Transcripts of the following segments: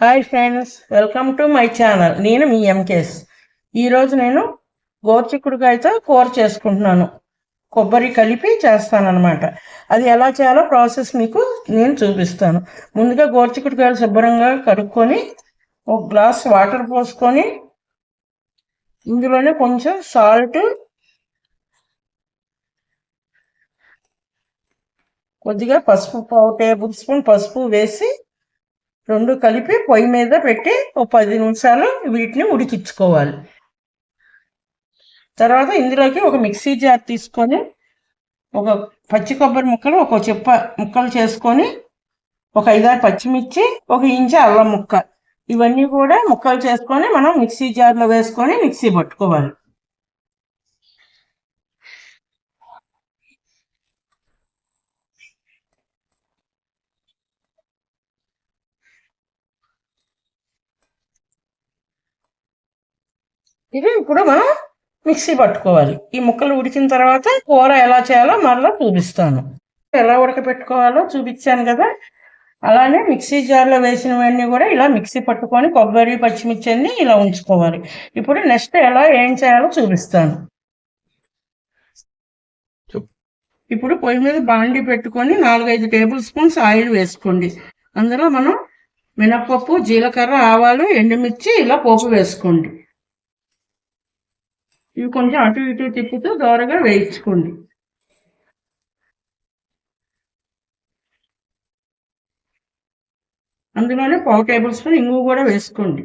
Hi friends welcome to my channel. నేను మీ ఎంకేస్. ఈరోజు నేను గోర్చిక్కుడుకాయతో కూర చేసుకుంటున్నాను. కొబ్బరి కలిపి చేస్తానన్నమాట. అది ఎలా చేయాలో ప్రాసెస్ మీకు నేను చూపిస్తాను. ముందుగా గోర్చిక్కుడుకాయలు శుభ్రంగా కడుక్కొని ఒక గ్లాస్ వాటర్ పోసుకొని ఇందులోనే కొంచెం సాల్ట్ కొద్దిగా పసుపు పావు టేబుల్ స్పూన్ పసుపు వేసి రెండు కలిపి పొయ్యి మీద పెట్టి ఒక పది నిమిషాలు వీటిని ఉడికించుకోవాలి. తర్వాత ఇందులోకి ఒక మిక్సీ జార్ తీసుకొని ఒక పచ్చి కొబ్బరి ముక్కలు ఒక చెప్ప ముక్కలు చేసుకొని ఒక ఐదారు పచ్చిమిర్చి ఒక ఇంచు అల్లం ముక్క. ఇవన్నీ కూడా ముక్కలు చేసుకొని మనం మిక్సీ జార్లో వేసుకొని మిక్సీ పట్టుకోవాలి. ఇది ఇప్పుడు మనం మిక్సీ పట్టుకోవాలి. ఈ ముక్కలు ఉడికిన తర్వాత కూర ఎలా చేయాలో మరలా చూపిస్తాను. ఎలా ఉడకపెట్టుకోవాలో చూపించాను కదా. అలానే మిక్సీ జార్లో వేసినవన్నీ కూడా ఇలా మిక్సీ పట్టుకొని కొబ్బరి పచ్చిమిర్చి అన్ని ఇలా ఉంచుకోవాలి. ఇప్పుడు నెక్స్ట్ ఎలా ఏం చేయాలో చూపిస్తాను. ఇప్పుడు పొయ్యి మీద బాండి పెట్టుకొని నాలుగైదు టేబుల్ స్పూన్స్ ఆయిల్ వేసుకోండి. అందులో మనం మినప్పప్పు జీలకర్ర ఆవాలు ఎండుమిర్చి ఇలా పోపు వేసుకోండి. ఇవి కొంచెం అటు ఇటు తిప్పుతూ దోరగా వేయించుకోండి. అందులోనే పావు టేబుల్ స్పూన్ ఇంగు కూడా వేసుకోండి.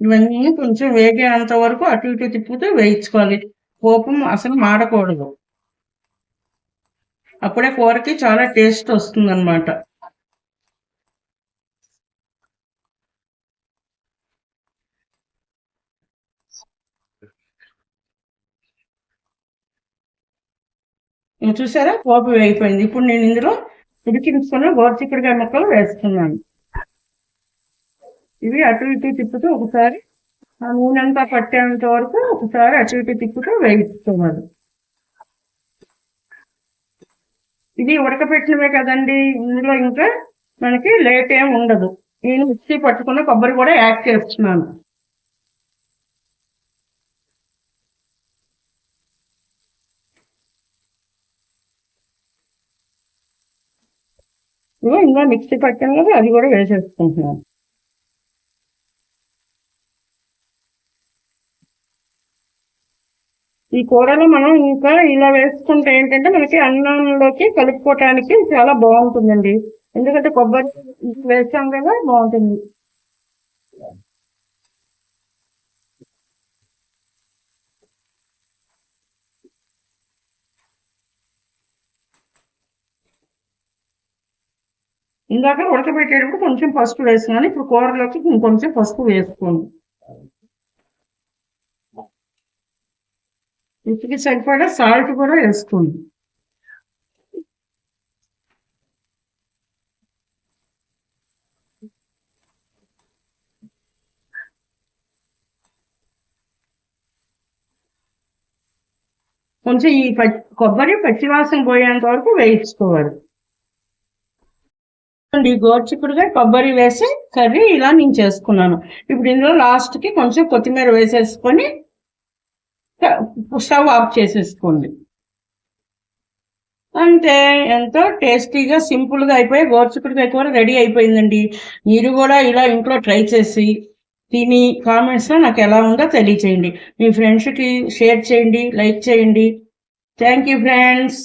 ఇవన్నీ కొంచెం వేగేంత వరకు అటు ఇటు తిప్పుతూ వేయించుకోవాలి. కోపం అసలు మాడకూడదు. అప్పుడే కూరకి చాలా టేస్ట్ వస్తుంది అనమాట చూసారా? పోపు వేగిపోయింది. ఇప్పుడు నేను ఇందులో ఉడికించుకున్న గోరుచిక్కుడుకాయ ముక్కలు వేస్తున్నాను. ఇవి అటు ఇటు తిప్పుతూ ఒకసారి ఆ నూనె అంతా పట్టేంత వరకు ఒకసారి అటు ఇటు తిప్పుతూ వేయించుకోవాలి ఇది ఉడకపెట్టినవే కదండి. ఇందులో ఇంకా మనకి లేట్ ఏం ఉండదు. నేను మిక్సీ పట్టుకున్న కొబ్బరి కూడా యాడ్ చేస్తున్నాను. ఇదిగో ఇంకా మిక్సీ పట్టాను కదా అది కూడా వేసేసుకుంటున్నాను. ఈ కూరలో మనం ఇంకా ఇలా వేసుకుంటే ఏంటంటే మనకి అన్నంలోకి కలుపుకోవటానికి చాలా బాగుంటుందండి. ఎందుకంటే కొబ్బరి వేసాం కదా బాగుంటుంది. ఇందాక ఉడకబెట్టేటప్పుడు కొంచెం పసుపు వేసుకున్నాను ఇప్పుడు కూరలోకి ఇంకొంచెం పసుపు వేసుకోండి ఇంటికి సరిపడా సాల్ట్ కూడా వేసుకోండి కొంచెం ఈ పచ్చి కొబ్బరి పచ్చివాసన పోయేంత వరకు వేయించుకోవాలి. గోర్చిక్కుడుగా కొబ్బరి వేసి కర్రీ ఇలా నేను చేసుకున్నాను. ఇప్పుడు ఇందులో లాస్ట్కి కొంచెం కొత్తిమీర వేసేసుకొని స్టవ్ ఆఫ్ చేసేసుకోండి. అంటే ఎంతో టేస్టీగా సింపుల్గా అయిపోయి గోర్చిక్కుడుకాయ కూర రెడీ అయిపోయిందండి. మీరు కూడా ఇలా ఇంట్లో ట్రై చేసి తిని కామెంట్స్లో నాకు ఎలా ఉందో తెలియచేయండి. మీ ఫ్రెండ్స్కి షేర్ చేయండి లైక్ చేయండి. Thank you friends